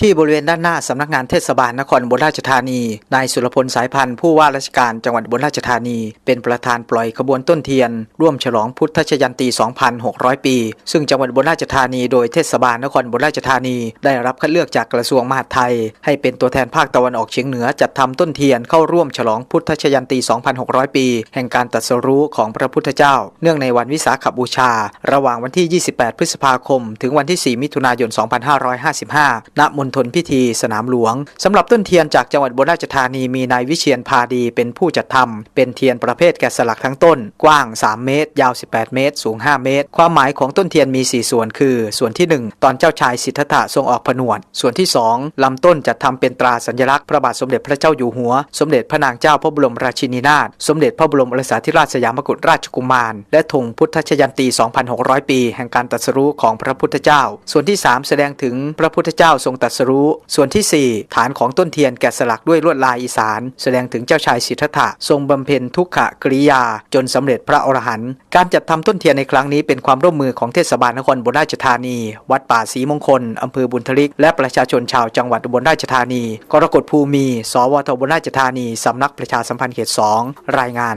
ที่บริเวณด้านหน้าสำนักงานเทศบาลนครอุบลราชธานี นายสุรพลสายพันธ์ผู้ว่าราชการจังหวัดอุบลราชธานี เป็นประธานปล่อยขบวนต้นเทียน ร่วมฉลองพุทธชยันตี 2,600 ปี ซึ่งจังหวัดอุบลราชธานีโดยเทศบาลนครอุบลราชธานี ได้รับคัดเลือกจากกระทรวงมหาดไทย ให้เป็นตัวแทนภาคตะวันออกเฉียงเหนือจัดทำต้นเทียนเข้าร่วมฉลองพุทธชยันตี 2,600 ปี แห่งการตรัสรู้ของพระพุทธเจ้า เนื่องในวันวิสาขบูชา ระหว่างวันที่ 28 พฤษภาคม ถึงวันที่ 4 มิถุนายน 2555 ณ มณฑลพิธีสนามหลวงสำหรับต้นเทียนจากจังหวัดอุบลราชธานีมีนายวิเชียนพาดีเป็นผู้จัดทำเป็นเทียนประเภทแกะสลักทั้งต้น กว้าง 3 เมตร ยาว 18 เมตร สูง 5 เมตร ความหมายของต้นเทียนมี 4 ส่วนคือ ส่วนที่ 1 ตอนเจ้าชายสิทธัตถะทรงออกผนวด ส่วนที่ 2 ลำต้นจัดทำเป็นตราสัญลักษณ์พระบาทสมเด็จพระเจ้าอยู่หัว สมเด็จพระนางเจ้าพระบรมราชินีนาถสมเด็จพระบรมโอรสาธิราชสยามกุฎราชกุมาร และธงพุทธชยันตี 2,600 ปี แห่งการตรัสรู้ของพระพุทธเจ้า ส่วนที่ 3 แสดงถึงพระพุทธเจ้าทรงตรัสรู้ ส่วนที่ 4 ฐานของต้นเทียนแกะสลักด้วยลวดลายอีสาน แสดงถึงเจ้าชายสิทธัตถะทรงบำเพ็ญทุกขกริยา จนสำเร็จพระอรหันต์การจัดทำต้นเทียนในครั้งนี้เป็นความร่วมมือของเทศบาลนครอุบลราชธานี วัดป่าศรีมงคลอำเภอบุญทลิก และประชาชนชาวจังหวัดอุบลราชธานีกรกฎภูมิสวทอุบลราชธานีสำนักประชาสัมพันธ์เขต2รายงาน